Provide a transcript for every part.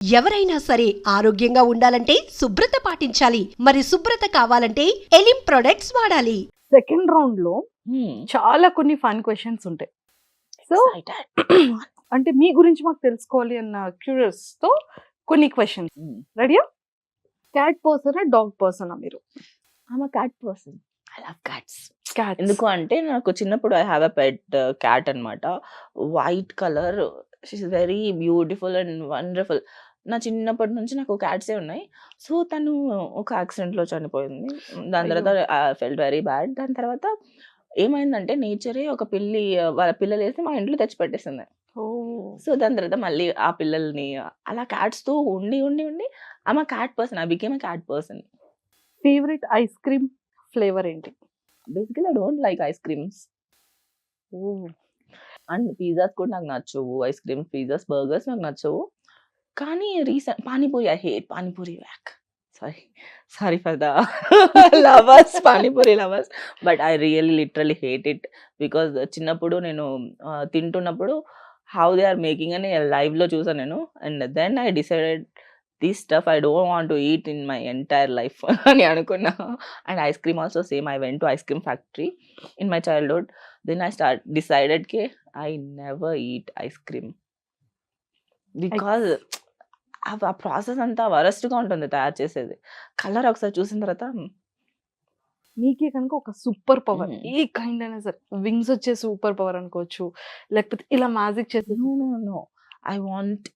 ఎవరైనా సరే ఆరోగ్యంగా ఉండాలంటే శుభ్రత పాటించాలి. మరి శుభ్రత కావాలంటే ఎలిం ప్రొడక్ట్స్ వాడాలి. సెకండ్ రౌండ్లో చాలా కొన్ని ఫన్ క్వశ్చన్స్ ఉంటాయి. సో అంటే మీ గురించి మాకు తెలుసుకోవాలి అన్న క్యూరియస్తో కొన్ని క్వశ్చన్స్ రెడీయా క్యాట్ పర్సనా డాగ్ పర్సనా మీరు? ఆమె cat person I love cats cat ఎందుకు అంటే నాకు చిన్నప్పుడు I have a pet cat అన్నమాట. White colour she's very beautiful and wonderful నా చిన్నప్పటి నుంచి నాకు క్యాట్సే ఉన్నాయి. సో తను ఒక accident లో చనిపోయింది. దాని తర్వాత ఐ ఫెల్ట్ వెరీ బ్యాడ్. దాని తర్వాత ఏమైందంటే నేచరే ఒక పిల్లి వాళ్ళ పిల్లలు వేసి మా ఇంట్లో తెచ్చిపెట్టేసింది. సో దాని తర్వాత మళ్ళీ ఆ పిల్లల్ని అలా cats తో ఉండి ఉండి ఉండి ఆమె cat person I became a cat person. Favourite ice cream flavour ఏంటి? Basically I don't like ice creams. And pizzas కూడా నాకు నచ్చవు. ఐస్ క్రీమ్ పిజ్జాస్ బర్గర్స్ నాకు నచ్చవు. కానీ recent panipuri I hate panipuri yuck. Sorry sorry for the lovers panipuri lovers but I really literally hate it because చిన్నప్పుడు నేను తింటున్నప్పుడు how they are making అని live లో చూసాను నేను and then I decided this stuff I don't want eat in my entire life అని అనుకున్నా. And ice cream also same I went to ice cream factory in my childhood. Then I start decided K I never eat ice cream. Because ఆ process అంతా వరస్ట్గా ఉంటుంది తయారు చేసేది. Colour ఒకసారి చూసిన తర్వాత మీకే కనుక ఒక సూపర్ పవర్. ఈ కైండ్ అయినా సరే. వింగ్స్ వచ్చే సూపర్ పవర్ అనుకోవచ్చు. లేకపోతే ఇలా మ్యాజిక్ చేసే no no no. I want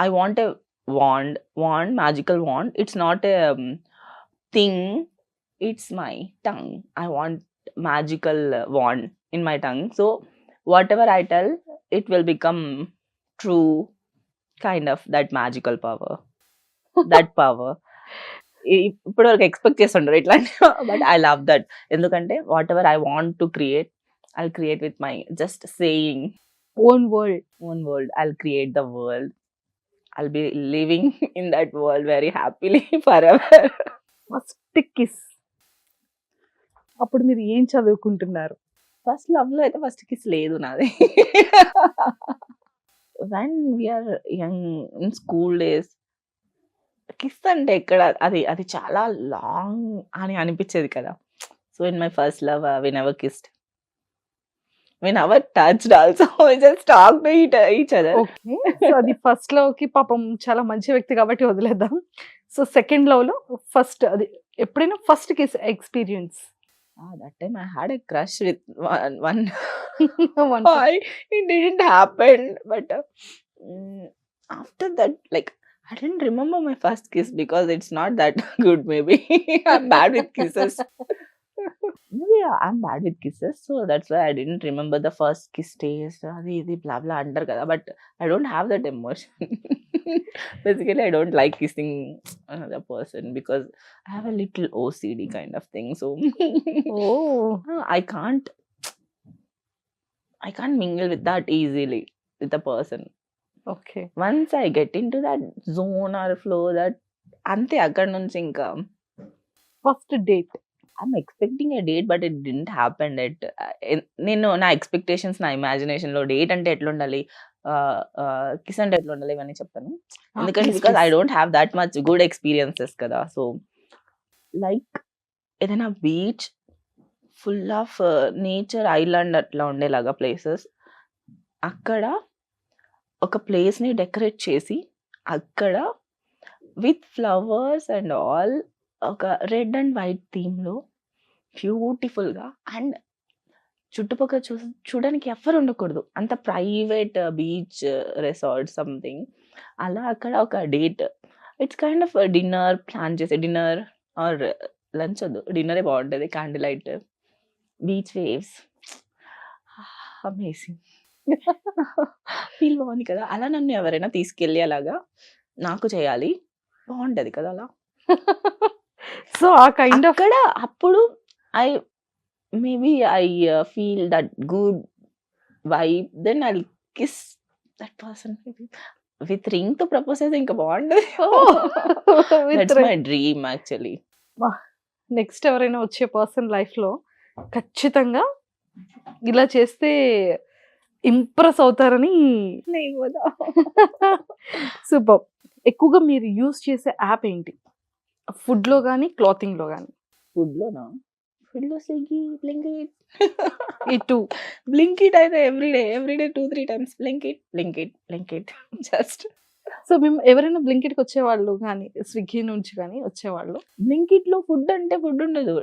I want a wand wand magical wand. It's not a thing. It's my tongue. I want magical wand in my tongue. So whatever I tell it will become true. Kind of that magical power. That power. ఇప్పుడు వరకు expect చేస్తుంటారు ఇట్లాంటి but I love that ఎందుకంటే whatever I want to create I create with my just saying own world own world. I'll create the world. I'll be living in that world very happily forever. First kiss అప్పుడు మీరు ఏం చదువుకుంటున్నారు? First లవ్లో అయితే first kiss లేదు నాది. When we're young in school days kiss అంటే ఎక్కడ అది అది చాలా లాంగ్ అని అనిపించేది కదా. So in my first love we never kissed we never touched also just talk to each other okay so అది ఫస్ట్ లవ్కి పాపం చాలా మంచి వ్యక్తి కాబట్టి వదిలేద్దాం. సో సెకండ్ లవ్లో ఫస్ట్ అది ఎప్పుడైనా first kiss experience Ah, that time I had a crush with one, one One person. boy. It didn't happen, but uh, mm, after that, like I didn't remember my first kiss because it's not that good. Maybe I'm bad with kisses. Uh, i'm bad with kisses so that's why i didn't remember the first kiss taste అది ఇది blah blah under కదా but i don't have that emotion basically i don't like kissing another person because i have a little ocd kind of thing so oh uh, I can't I can't mingle with that easily with a person. Okay Once I get into that zone or flow that అంతే అక్కడ నుంచి ఇంకా first date I'm expecting a date but it didn't happen at నేను నా expectations నా imagination లో date అంటే ఎట్లా ఉండాలి కిస్ అంటే ఎట్లా ఉండాలి ఇవన్నీ చెప్తాను. ఎందుకంటే because I don't have that much good experiences కదా సో లైక్ ఏదైనా beach full of nature island అట్లా ఉండేలాగా ప్లేసెస్ అక్కడ ఒక ప్లేస్ని డెకరేట్ చేసి అక్కడ విత్ ఫ్లవర్స్ అండ్ ఆల్ ఒక రెడ్ అండ్ వైట్ థీమ్లో బ్యూటిఫుల్గా అండ్ చుట్టుపక్కల చూ చూడడానికి ఎవ్వరు ఉండకూడదు. అంత ప్రైవేట్ బీచ్ రిసార్ట్ సంథింగ్. అలా అక్కడ ఒక date. It's kind of dinner plan చేసే డిన్నర్ ఆర్ లంచ్ వద్దు డిన్నరే బాగుంటుంది candle light beach waves. Amazing. Feel బాగుంది కదా. అలా నన్ను ఎవరైనా తీసుకెళ్ళి అలాగా నాకు చేయాలి. బాగుంటుంది కదా అలా. సో ఆ కైండ్ ఆఫ్ అక్కడ అప్పుడు I maybe I feel that good vibe then I kiss that person with రింగ్తో propose అయితే ఇంకా బాగుంటది మై డ్రీమ్ యాక్చువల్లీ నెక్స్ట్ ఎవరైనా వచ్చే పర్సన్ లైఫ్లో ఖచ్చితంగా ఇలా చేస్తే ఇంప్రెస్ అవుతారని సూపర్. ఎక్కువగా మీరు యూస్ చేసే యాప్ ఏంటి? ఫుడ్లో కానీ క్లాతింగ్లో కానీ ఫుడ్ లోనా ఫుడ్లో స్విగ్గీ బ్లింకిట్. ఈ టూ. బ్లింకిట్ అయితే everyday everyday two three times. Blinkit Blinkit Blinkit. Just. So మేము ఎవరైనా బ్లింకిట్కి వచ్చేవాళ్ళు కానీ స్విగ్గీ నుంచి కానీ వచ్చేవాళ్ళు. బ్లింకిట్లో ఫుడ్ అంటే ఫుడ్ ఉండదు.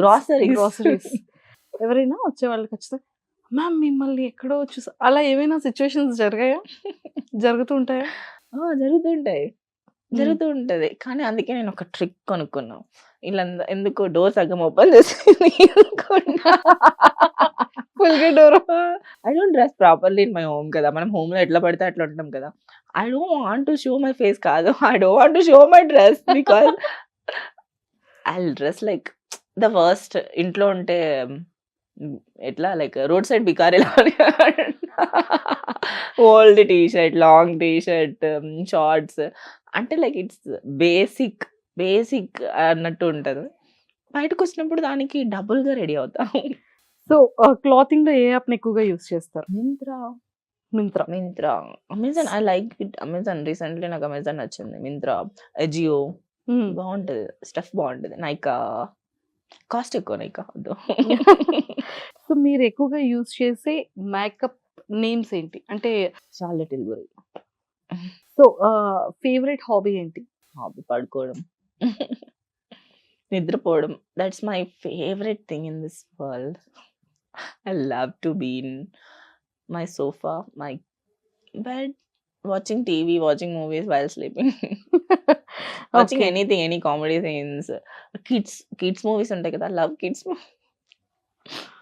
Grocery groceries. ఎవరైనా వచ్చేవాళ్ళు ఖచ్చితంగా. మ్యామ్ మిమ్మల్ని ఎక్కడో చూసా అలా ఏమైనా సిచ్యువేషన్స్ జరిగాయా? జరుగుతూ ఉంటాయా? జరుగుతుంటాయి జరుగుతూ ఉంటది. కానీ అందుకే నేను ఒక ట్రిక్ కొనుక్కున్నా. ఇలా ఎందుకు డోర్ సగం ఓపెన్ చేసి door I don't dress properly in my home కదా. మనం హోమ్లో ఎట్లా పడితే అట్లా ఉంటాం కదా. I don't want to show my face కాదు. I don't want to show my dress because I dress like the worst ఇంట్లో ఉంటే ఎట్లా? Like road side బికారి old T shirt long T shirt shorts. అంటే లైక్ ఇట్స్ బేసిక్ బేసిక్ అన్నట్టు ఉంటది. బయటకు వచ్చినప్పుడు దానికి డబుల్గా రెడీ అవుతాం. సో క్లాతింగ్లో ఏ యాప్ ఎక్కువగా యూస్ చేస్తారు? Myntra. Myntra. Myntra. Amazon I like it Amazon recently నాకు అమెజాన్ నచ్చింది. మింత్రా అజియో. బాగుంటది. స్టఫ్ బాగుంటది. నైకా కాస్ట్ ఎక్కువ నైకా వద్దు సో మీరు ఎక్కువగా యూస్ చేసే మేకప్ నేమ్స్ ఏంటి? అంటే చాలా గురి సో ఫేవరెట్ హాబీ ఏంటి? హాబీ పడుకోవడం. నిద్రపోవడం. That's my favourite thing in this world I love to be in my sofa my bed Watching TV watching movies while sleeping watching Okay. Anything any comedy scenes kids kids movies ఉంటాయి కదా love kids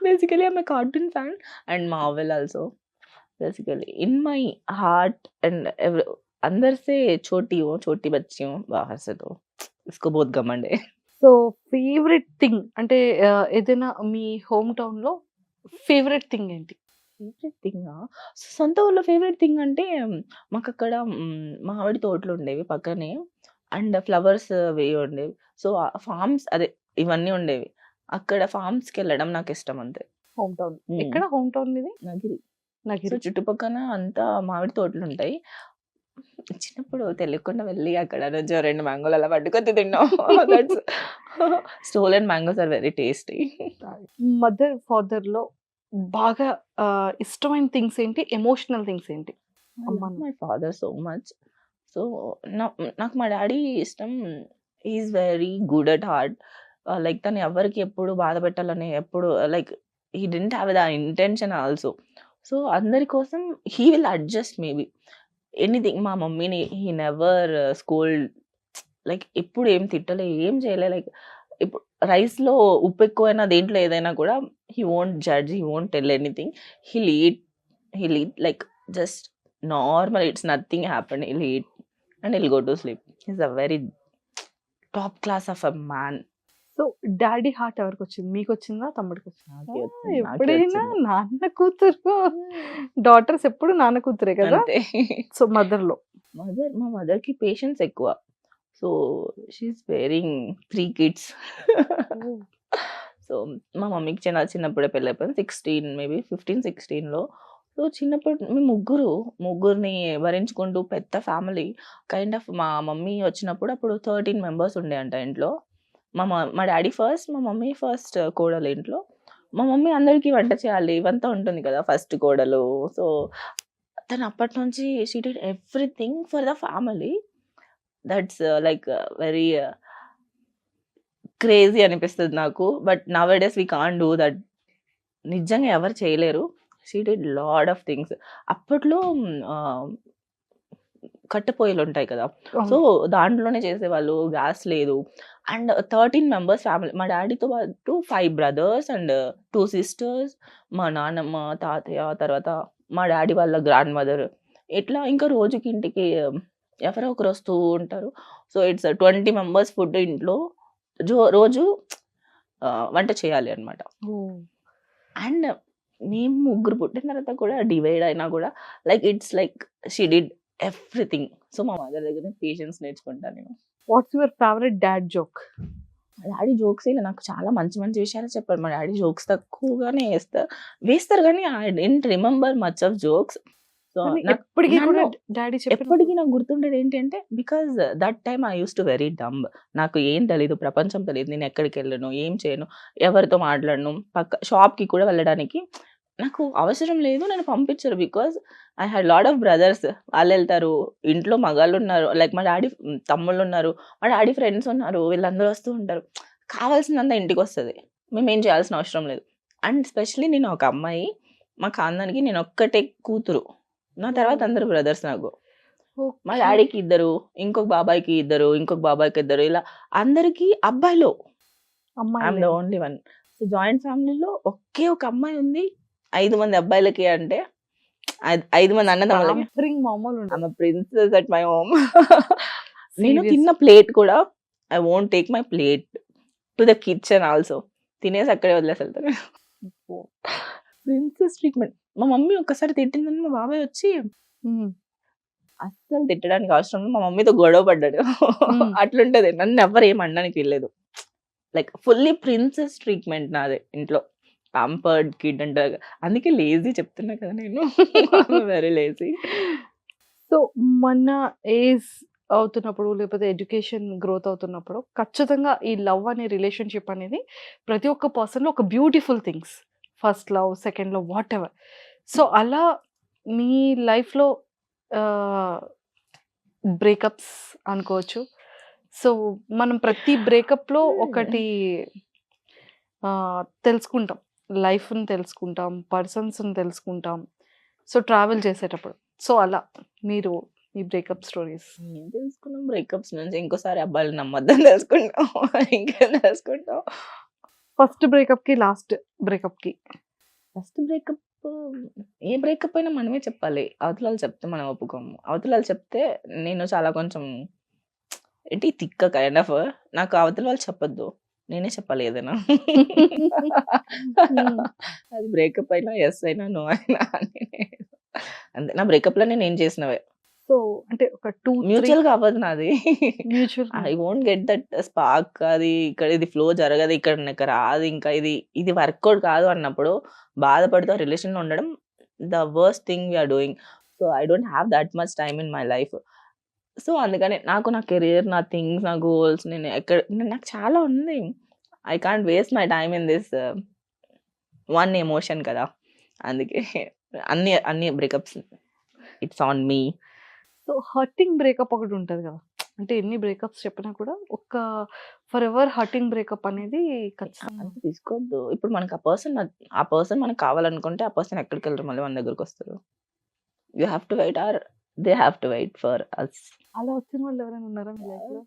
basically I'm cartoon fan and Marvel also basically in my heart and अंदर से छोटी हूँ छोटी बच्ची हूँ बाहर से तो इसको बहुत घमंड है సో ఫేవరెట్ థింగ్ అంటే ఆ, ఏదైనా మీ హోమ్ టౌన్ లో ఫేవరెట్ థింగ్ ఏంటి ఫేవరెట్ థింగ్ సొంత ఊళ్ళో ఫేవరెట్ థింగ్ అంటే మాకు అక్కడ మామిడి తోటలు ఉండేవి పక్కనే. అండ్ ఫ్లవర్స్ అవి ఉండేవి. సో ఫార్మ్స్ అదే ఇవన్నీ ఉండేవి. అక్కడ farms కి వెళ్ళడం నాకు ఇష్టం అంతే. Home town. మ్మ్. ఎక్కడ హోమ్ టౌన్ ఇది నగిరి. సో చుట్టుపక్కన అంతా మామిడి తోటలు ఉంటాయి చిన్నప్పుడు తెలియకుండా వెళ్ళి అక్కడ నుంచి ఓ రెండు మ్యాంగోలు అలా పట్టుకొని తిన్నాం. That's stolen mangoes are very tasty mother ఫాదర్లో బాగా ఇష్టమైన థింగ్స్ ఏంటి? ఎమోషనల్ థింగ్స్ ఏంటి? అమ్మా. My father so much. So నాకు మా డాడీ ఇష్టం. Is very good at heart. Like తను ఎవరికి ఎప్పుడు బాధ పెట్టాలని ఎప్పుడు like he didn't have the intention also. So అందరి కోసం he will adjust maybe. Anything మా మమ్మీని హీ నెవర్ స్కూల్ లైక్ ఎప్పుడు ఏం తిట్టలే ఏం చేయలే లైక్ ఇప్పుడు రైస్లో ఉప్పు ఎక్కువైనా దేంట్లో ఏదైనా కూడా he won't judge he won't tell anything he lead he lead like just normal it's nothing happened he'll eat and he'll go to sleep. He's a very top class of a man. So daddy heart ఎవరికి వచ్చింది? మీకు వచ్చిందా? తమ్ముడికి వచ్చిందా? ఎప్పుడైనా. నాన్న కూతురు. Daughters ఎప్పుడు నాన్న కూతురే కదా? సో మదర్లో మదర్ మా మదర్కి పేషెన్స్ ఎక్కువ. So she is wearing three kids. So మా మమ్మీకి చిన్న చిన్నప్పుడే పెళ్ళి అయిపోయింది సిక్స్టీన్ మేబీ ఫిఫ్టీన్ సిక్స్టీన్లో. సో చిన్నప్పుడు మేము ముగ్గురు ముగ్గురిని భరించుకుంటూ పెద్ద ఫ్యామిలీ. కైండ్ ఆఫ్ మా మమ్మీ వచ్చినప్పుడు అప్పుడు థర్టీన్ మెంబర్స్ ఉండే అంట ఇంట్లో. మా మ- మా డాడీ ఫస్ట్ మా మమ్మీ ఫస్ట్ కోడలు ఇంట్లో. మా మమ్మీ అందరికీ వంట చేయాలి ఇవంతా ఉంటుంది కదా ఫస్ట్ కోడలు. సో తను అప్పటి నుంచి she did everything for the family that's like very crazy అనిపిస్తుంది నాకు. But now days we can do that నిజంగా ఎవరు చేయలేరు. She did lot of things అప్పట్లో కట్టెపొయ్యలు ఉంటాయి కదా. సో దాంట్లోనే చేసేవాళ్ళు గ్యాస్ లేదు. అండ్ థర్టీన్ మెంబర్స్ ఫ్యామిలీ మా డాడీతో పాటు five brothers and two sisters మా నాన్నమ్మ తాతయ్య తర్వాత మా డాడీ వాళ్ళ గ్రాండ్ మదర్ ఇట్లా ఇంకా రోజుకి ఇంటికి ఎవరో ఒకరు వస్తూ ఉంటారు. So it's twenty members food ఇంట్లో జో రోజు వంట చేయాలి అనమాట అండ్ మేము ముగ్గురు పుట్టిన తర్వాత కూడా డివైడ్ అయినా కూడా like it's like she did everything. So మా మదర్ దగ్గర పేషెన్స్ నేర్చుకుంటాను నేను. What's your favourite dad joke? Daddy jokes ఇలా నాకు చాలా మంచి మంచి విషయాలు చెప్పారు. మా డాడీ జోక్స్ తక్కువగానే వేస్తారు వేస్తారు కానీ I didn't remember much of jokes. So ఎప్పటికీ కూడా డాడీ ఎప్పటికీ నాకు గుర్తుండేది ఏంటంటే because that time I use to very dumb నాకు ఏం తెలియదు ప్రపంచం తెలియదు నేను ఎక్కడికి వెళ్ళను ఏం చేయను ఎవరితో మాట్లాడను. పక్క షాప్కి కూడా వెళ్ళడానికి నాకు అవసరం లేదు నన్ను పంపించరు because I had lot of brothers వాళ్ళు వెళ్తారు ఇంట్లో మగాళ్ళు ఉన్నారు లైక్ మా డాడీ తమ్ముళ్ళు ఉన్నారు మా డాడీ ఫ్రెండ్స్ ఉన్నారు వీళ్ళందరూ వస్తూ ఉంటారు. కావాల్సినంత ఇంటికి వస్తుంది. మేము ఏం చేయాల్సిన అవసరం లేదు. అండ్ స్పెషలీ నేను ఒక అమ్మాయి మా ఖాందానికి నేను ఒక్కటే కూతురు. నా తర్వాత అందరు బ్రదర్స్ నాకు. మా. డాడీకి ఇద్దరు ఇంకొక బాబాయ్కి ఇద్దరు ఇంకొక బాబాయ్కి ఇద్దరు ఇలా అందరికి అబ్బాయిలు. అమ్మాయి I'm the only one so joint ఫ్యామిలీలో ఒకే ఒక అమ్మాయి ఉంది. ఐదు మంది అబ్బాయిలకి అంటే ఐదు మంది అన్నదమ్ములకి. మామూలు ప్రిన్సెస్ అట్ మై హోమ్ నేను. తిన్న ప్లేట్ కూడా I won't take my plate to the kitchen also తినేసి అక్కడే వదిలేసి వెళ్తాను. ప్రిన్సెస్ ట్రీట్మెంట్ మా మమ్మీ ఒక్కసారి తిట్టిందని మా బాబాయ్ వచ్చి. అస్సలు తిట్టడానికి అవసరం లేదు. మా మమ్మీతో గొడవ పడ్డాడు. అట్లుంటది నన్ను ఎవరు ఏం అనడానికి వెళ్ళలేదు లైక్ ఫుల్లీ ప్రిన్సెస్ ట్రీట్మెంట్ నాదే ఇంట్లో పాంపర్డ్ కిడ్ అంటారు అందుకే లేజీ చెప్తున్నా కదా నేను వెరీ లేజీ సో మన ఏజ్ అవుతున్నప్పుడు లేకపోతే ఎడ్యుకేషన్ గ్రోత్ అవుతున్నప్పుడు ఖచ్చితంగా ఈ లవ్ అనే రిలేషన్షిప్ అనేది ప్రతి ఒక్క పర్సన్లో ఒక beautiful things first love second love whatever so అలా మీ లైఫ్లో బ్రేకప్స్ అనుకోవచ్చు. సో మనం ప్రతి బ్రేకప్లో ఒకటి ఆ, తెలుసుకుంటాం. లైఫ్ని తెలుసుకుంటాం పర్సన్స్ని తెలుసుకుంటాం. సో ట్రావెల్ చేసేటప్పుడు. సో అలా మీరు ఈ బ్రేకప్ స్టోరీస్. ఏం తెలుసుకున్నాం? బ్రేకప్స్ నుంచి ఇంకోసారి అబ్బాయిలు నమ్మద్దని తెలుసుకుంటాం. ఇంకేం తెలుసుకుంటాం? ఫస్ట్ బ్రేకప్కి లాస్ట్ బ్రేకప్కి ఫస్ట్ బ్రేకప్ ఏ బ్రేకప్ అయినా మనమే చెప్పాలి. అవతల వాళ్ళు చెప్తే మనం ఒప్పుకోము. అవతల వాళ్ళు చెప్తే నేను చాలా కొంచెం ఏంటి తిక్క కైండ్ ఆఫ్ నాకు అవతల వాళ్ళు చెప్పొద్దు. నేనే చెప్పాలి ఏదైనా. అది బ్రేకప్ అయినా ఎస్ అయినా నో అయినా. అంతే. నా బ్రేకప్లో నేను ఏం చేసినవే? సో అంటే ఒక టూ మ్యూచువల్గా అవ్వదు నాది. Mutual I won't get that spark అది ఇక్కడ ఇది ఫ్లో జరగదు ఇక్కడ నాకు రాదు ఇంకా ఇది ఇది వర్కౌట్ కాదు అన్నప్పుడు బాధపడుతూ రిలేషన్లో ఉండడం the worst thing we're doing so I don't have that much time in my life so అందుకని నాకు నా కెరియర్ నా థింగ్స్ నా గోల్స్ నేను ఎక్కడ నాకు చాలా ఉంది. I can't waste my time in this one emotion కదా. అందుకే అన్ని అన్ని breakups it's on me so hurting breakup ఒకటి ఉంటది కదా. అంటే ఎన్ని బ్రేకప్స్ చెప్పినా కూడా ఒక ఫర్ ఎవర్ హర్టింగ్ బ్రేకప్ అనేది ఖచ్చితంగా తీసుకోవద్దు ఇప్పుడు మనకి ఆ పర్సన్ ఆ పర్సన్ మనకు కావాలనుకుంటే ఆ పర్సన్ ఎక్కడికి వెళ్ళరు మళ్ళీ మన దగ్గరకు వస్తారు. You have to wait or they have to wait for us. అలా వచ్చిన వాళ్ళు ఎవరైనా ఉన్నారా మీ లైఫ్లో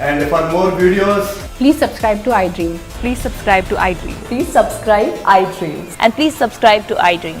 And for more videos, Please subscribe to iDream. Please subscribe to iDream Please subscribe iDream. and please subscribe to iDream.